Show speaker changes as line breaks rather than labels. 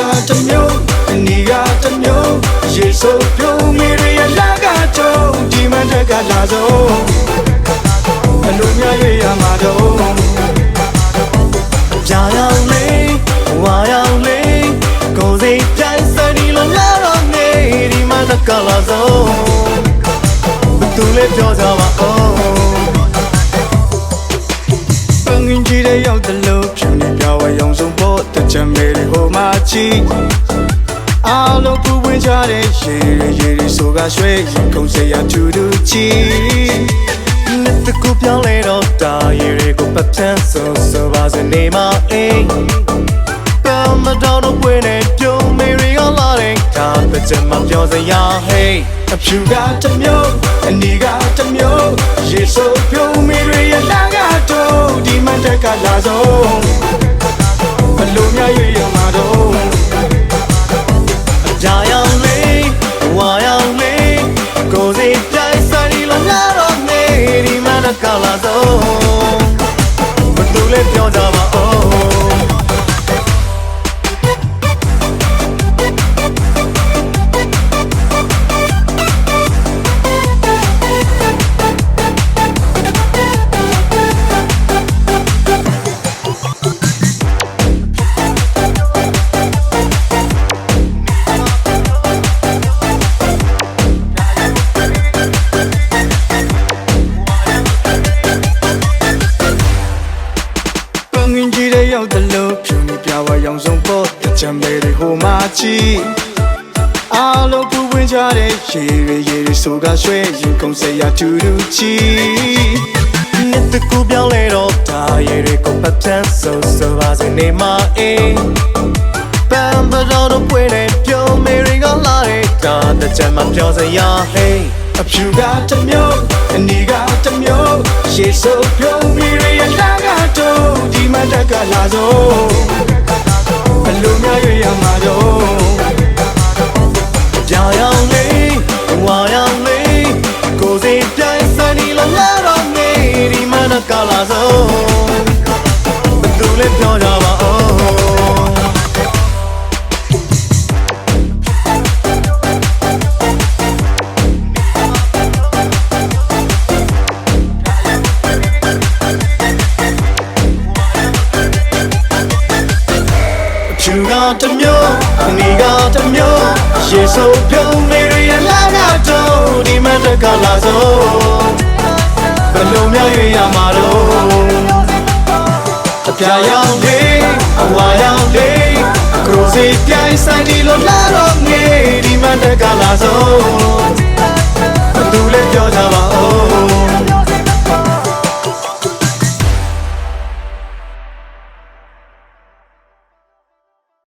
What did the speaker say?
ကတမျိုးတနည်းကတမျိုးရေစိုးပြုံးမိရရဲ့လာကကြုံဒီမှန်တက်ကလာဆုံးအလိုများရရမှာတော့
ပြာရောင်လေးဝါရောင်လေးကိုယ်စိတ်တန်းစနီလုံးလာတော့နေဒီမှန်တက်ကလာဆုံးသူလေးပြောကြပါဦး
ငင်းကြီးတဲ့ရောက်တယ်လို့ ရုံဆုံးဖို့တချမ်းမေတွေဟိုမှာချီအားလုံးပူဝင်ကြတဲ့ရေရေရေရေဆိုကရွှဲရင်ခုန်စရာတူတူချီ
လက်တကူပြောင်းလဲတော့တာရည်တွေကိုပတ်ချမ်းဆိုဆိုပါစနေမအေးပမတော်တော့ပွေနေပြုံးမေရီကလာတဲ့ဒါပချင်မပြောစရာ hey
အဖြူကတစ်မျိုးအနီကတစ်မျိုးရေဆိုပြုံးမေတွေရလာကတော့ ကို
ယ်စိတ်တိုင်းစရီလုံးလာတော့နေဒီမှာ
ရောက်တဲ့လို့ဖြူနေပြဝရောင်ဆုံးဖို့တချမ်းမေတွေဟိုမှာချီအားလုံးပူဝင်ကြတဲ့ရေရေရေရေဆိုကရွှဲရင်ခုန်စရာတူတူချီ
နှစ်တကူပြောင်းလဲတော့ဒါရည်တွေကိုပတ်ချမ်းဆိုဆိုပါစနေမအေးပမ်ပတော်တော့ပွေနေပြုံးမေရီကလာတဲ့ဒါတချမ်းမပြောစရာ hey
အဖြူကတစ်မျိုးအနီကတစ်မျိုးရေဆိုပြုံးပြီးရလာကတော့ဒီမ တက်ကလာဆုံးဘလို့များရွေရမှာတော့
ကြာရောက်လေဝါရောက်လေကိုယ်စိတ်တိုင်းစနီလုံးလာတော့နေဒီမှာနကလာဆုံးဘသူလဲပြော ကြပါဦး
အဖြူကတစ်မျိုးအနီကတစ်မျိုးရေဆိုပြုံးပြီးရလာကတော့ဒီမတက်ကလာဆုံးဘလို့များရွေရမှာတော့အပြာရောင်လေးအဝါရောင်လေးကရိုစီပြိုင်ဆိုင်ဒီလိုလာတော့ငေးဒီမတက်ကလာဆုံးဘသူလဲပြောကြပါဦး